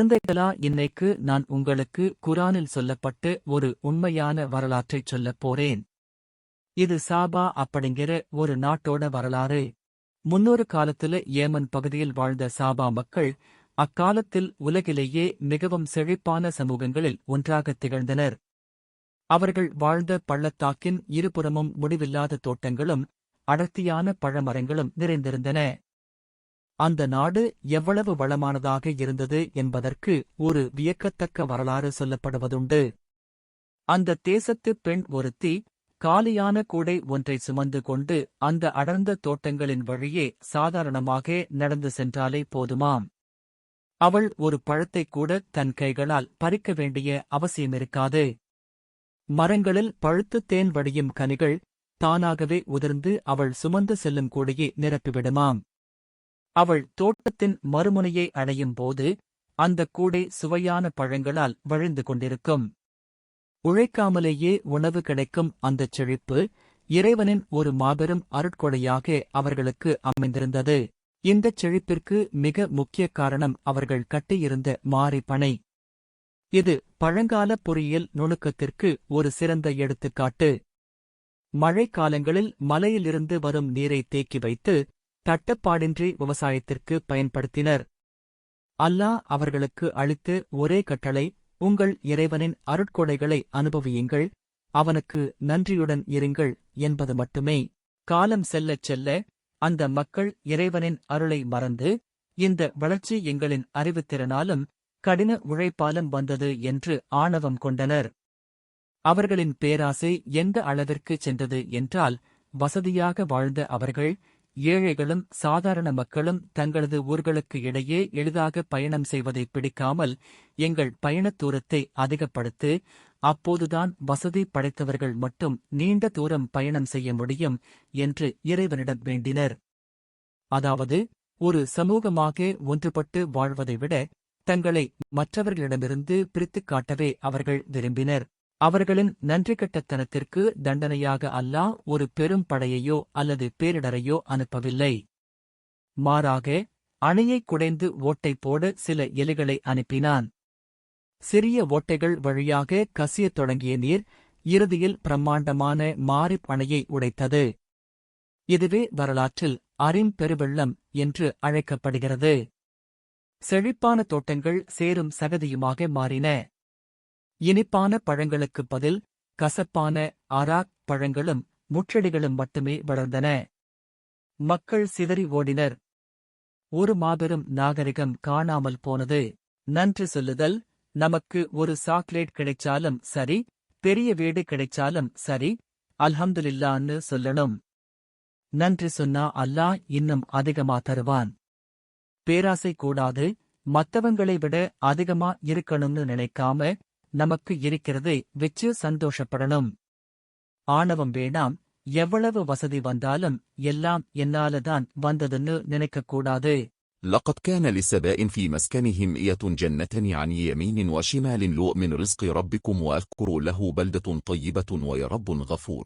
குழந்தைகளா இன்னைக்கு நான் உங்களுக்கு குரானில் சொல்லப்பட்டு ஒரு உண்மையான வரலாற்றைச் சொல்லப் போறேன். இது சாபா அப்படிங்கிற ஒரு நாட்டோட வரலாறு. முன்னொரு காலத்துல ஏமன் பகுதியில் வாழ்ந்த சாபா மக்கள் அக்காலத்தில் உலகிலேயே மிகவும் செழிப்பான சமூகங்களில் ஒன்றாகத் திகழ்ந்தனர். அவர்கள் வாழ்ந்த பள்ளத்தாக்கின் இருபுறமும் முடிவில்லாத தோட்டங்களும் அடர்த்தியான பழமரங்களும் நிறைந்திருந்தன. அந்த நாடு எவ்வளவு வளமானதாக இருந்தது என்பதற்கு ஒரு வியக்கத்தக்க வரலாறு சொல்லப்படுவதுண்டு. அந்த தேசத்து பெண் ஒருத்தி காலியான கூடை ஒன்றை சுமந்து கொண்டு அந்த அடர்ந்த தோட்டங்களின் வழியே சாதாரணமாக நடந்து சென்றாலே போதுமாம். அவள் ஒரு பழத்தைக் கூட தன் கைகளால் பறிக்க வேண்டிய அவசியமிருக்காது. மரங்களில் பழுத்து தேன் வடியும் கனிகள் தானாகவே உதிர்ந்து அவள் சுமந்து செல்லும் கூடையை நிரப்பிவிடுமாம். அவள் தோட்டத்தின் மறுமுனையை அடையும் போது அந்த கூடை சுவையான பழங்களால் வழிந்து கொண்டிருக்கும். உழைக்காமலேயே உணவு கிடைக்கும் அந்தச் செழிப்பு இறைவனின் ஒரு மாபெரும் அருட்கொடையாக அவர்களுக்கு அமைந்திருந்தது. இந்தச் செழிப்பிற்கு மிக முக்கிய காரணம் அவர்கள் கட்டியிருந்த மாறி பனை. இது பழங்கால பொறியியல் நுணுக்கத்திற்கு ஒரு சிறந்த எடுத்துக்காட்டு. மழைக்காலங்களில் மலையிலிருந்து வரும் நீரை தேக்கி வைத்து தட்டப்பாடின்றி விவசாயத்திற்கு பயன்படுத்தினர். அல்லாஹ் அவர்களுக்கு அளித்த ஒரே கட்டளை உங்கள் இறைவனின் அருட்கொடைகளை அனுபவியுங்கள் அவனுக்கு நன்றியுடன் இருங்கள் என்பது மட்டுமே. காலம் செல்லச் செல்ல அந்த மக்கள் இறைவனின் அருளை மறந்து இந்த வளர்ச்சி எங்களின் அறிவுத்திறனாலும் கடின உழைப்பாலும் வந்தது என்று ஆணவம் கொண்டனர். அவர்களின் பேராசை எந்த அளவிற்கு சென்றது என்றால் வசதியாக வாழ்ந்த அவர்கள் ஏழைகளும் சாதாரண மக்களும் தங்களது ஊர்களுக்கு இடையே எளிதாக பயணம் செய்வதை பிடிக்காமல் எங்கள் பயணத் தூரத்தை அதிகப்படுத்து அப்போதுதான் வசதி படைத்தவர்கள் மட்டும் நீண்ட தூரம் பயணம் செய்ய முடியும் என்று இறைவனிடம் வேண்டினர். அதாவது ஒரு சமூகமாக ஒன்றுபட்டு வாழ்வதை விட தங்களை மற்றவர்களிடமிருந்து பிரித்துக் காட்டவே அவர்கள் விரும்பினர். அவர்களின் நன்றிகட்டத்தனத்திற்கு தண்டனையாக அல்லாஹ் ஒரு பெரும் படையையோ அல்லது பேரிடரையோ அனுப்பவில்லை. மாறாக அணையைக் குடைந்து ஓட்டை போட சில எலிகளை அனுப்பினான். சிறிய ஓட்டைகள் வழியாக கசியத் தொடங்கிய நீர் இறுதியில் பிரம்மாண்டமான மாரிப் அணையை உடைத்தது. இதுவே வரலாற்றில் அரிம் பெருவெள்ளம் என்று அழைக்கப்படுகிறது. செழிப்பான தோட்டங்கள் சேரும் சகதியுமாக மாறின. இனிப்பான பழங்களுக்குப் பதில் கசப்பான ஆராக் பழங்களும் முற்றடிகளும் மட்டுமே வளர்ந்தன. மக்கள் சிதறி ஓடினர். ஒரு மாபெரும் நாகரிகம் காணாமல் போனது. நன்றி சொல்லுதல். நமக்கு ஒரு சாக்லேட் கிடைச்சாலும் சரி பெரிய வீடு கிடைச்சாலும் சரி அல்ஹம்துலில்லான்னு சொல்லணும். நன்றி சொன்னா அல்லாஹ் இன்னும் அதிகமா தருவான். பேராசை கூடாது. மத்தவங்களை விட அதிகமா இருக்கணும்னு நினைக்காம நமக்கு இருக்கிறதை வச்சு சந்தோஷப்படணும் ஆணவம் வேண்டாம் எவ்வளவு வசதி வந்தாலும் எல்லாம் என்னாலதான் வந்ததுன்னு நினைக்கக்கூடாது لقد كان لسباء في مسكنهم إية جنتان عن يمين وشمال لؤ من رزق ربكم وأذكروا له بلدة طيبة ويرب غفور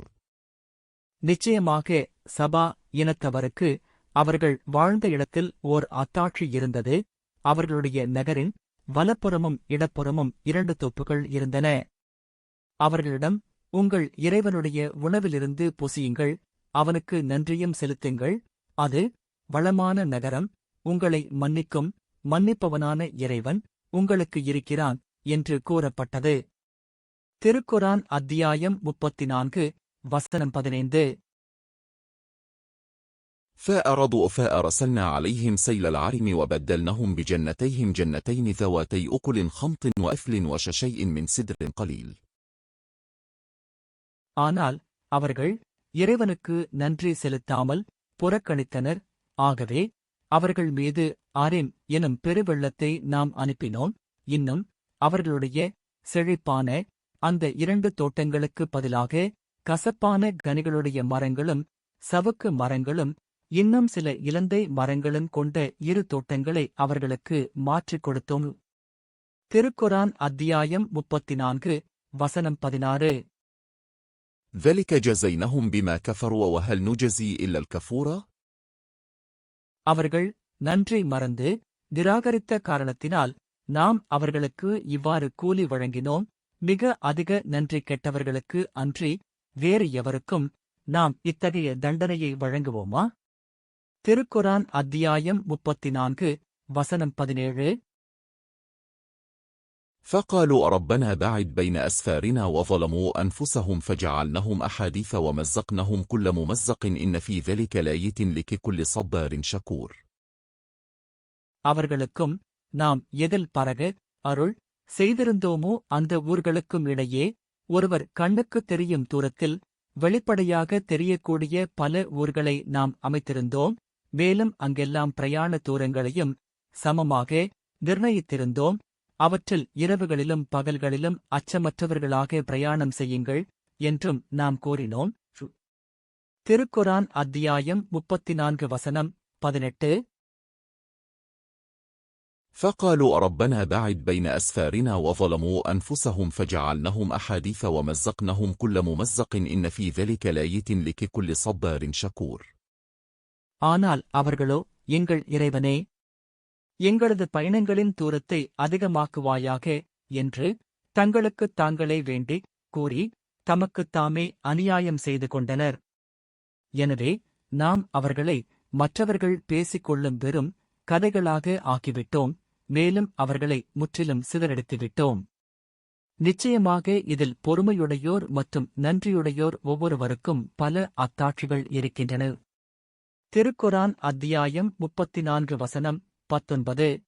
நிச்சயமாக சபா இனத்தவருக்கு அவர்கள் வாழ்ந்த இடத்தில் ஓர் அத்தாட்சி இருந்தது அவர்களுடைய நகரின் வலப்புறமும் இடப்புறமும் இரண்டு தோப்புகள் இருந்தன. அவர்களிடம் உங்கள் இறைவனுடைய உணவிலிருந்து பொசியுங்கள் அவனுக்கு நன்றியும் செலுத்துங்கள். அது வளமான நகரம் உங்களை மன்னிக்கும் மன்னிப்பவனான இறைவன் உங்களுக்கு இருக்கிறான் என்று கூறப்பட்டது. திருக்குரான் அத்தியாயம் முப்பத்தி நான்கு வசனம் பதினைந்து. فأرضوا فأرسلنا عليهم سيل العرم وبدلناهم بجنتيهم جنتين ذواتي أكل خمط وأفل وششيء من سدر قليل ஆனால் அவர்கள் இறைவனுக்கு நன்றி செலுத்தாமல் புறக்கணித்தனர் ஆகவே அவர்கள் மீது ஆரிம் எனும் பெருவெள்ளத்தை நாம் அனுப்பினோம் இன்னும் அவர்களுடைய செழிப்பான அந்த இரண்டு தோட்டங்களுக்கு பதிலாக கசப்பான கனிகளுடைய மரங்களும் சவுக்கு மரங்களும் இன்னும் சில இலந்தை மரங்களும் கொண்ட இரு தோட்டங்களை அவர்களுக்கு மாற்றிக் கொடுத்தோம் திருக்குரான் அத்தியாயம் முப்பத்தி நான்கு வசனம் பதினாறு ذلك جزيناهم بما كفروا وهل نجزي إلا الكفورا؟ அவர்கள் நன்றி மறந்து நிராகரித்த காரணத்தினால் நாம் அவர்களுக்கு இவ்வாறு கூலி வழங்கினோம் மிக அதிக நன்றி கெட்டவர்களுக்கு அன்றி வேறு எவருக்கும் நாம் இத்தகைய தண்டனையை வழங்குவோமா திருக்குரான் அத்தியாயம் முப்பத்தி நான்கு வசனம் பதினேழு فقالوا ربنا باعد بين أسفارنا وظلموا أنفسهم فجعلناهم أحاديث ومزقناهم كل ممزق إن في ذلك لآية لكل صبار شكور அவர்களுக்கும் நாம் எதில் பரக அருள் செய்திருந்தோமோ அந்த ஊர்களுக்கும் இடையே ஒருவர் கண்ணுக்குத் தெரியும் தூரத்தில் வெளிப்படையாக தெரியக்கூடிய பல ஊர்களை நாம் அமைத்திருந்தோம் மேலும் அங்கெல்லாம் பிரயாண தூரங்களையும் சமமாக நிர்ணயித்திருந்தோம் அவற்றில் இரவுகளிலும் பகல்களிலும் அச்சமற்றவர்களாக பிரயாணம் செய்யுங்கள் என்றும் நாம் கூறினோம் திருக்குரான் அத்தியாயம் முப்பத்தி நான்கு வசனம் பதினெட்டு فقالوا ربنا باعد بين أسفارنا وظلموا أنفسهم فجعلناهم أحاديث ومزقناهم كل ممزق إن في ذلك لآية لكل صبار شكور ஆனால் அவர்களோ எங்கள் இறைவனே எங்களது பயணங்களின் தூரத்தை அதிகமாக்குவாயாக என்று தங்களுக்குத் தாங்களே வேண்டிக் கூறி தமக்குத் தாமே அநியாயம் செய்து கொண்டனர். எனவே நாம் அவர்களை மற்றவர்கள் பேசிக் கொள்ளும் வெறும் கதைகளாக ஆக்கிவிட்டோம் மேலும் அவர்களை முற்றிலும் சிதறடித்துவிட்டோம் நிச்சயமாக இதில் பொறுமையுடையோர் மற்றும் நன்றியுடையோர் ஒவ்வொருவருக்கும் பல அத்தாட்சிகள் இருக்கின்றன. திருக்குரான் அத்தியாயம் முப்பத்தி நான்கு வசனம் பத்தொன்பது.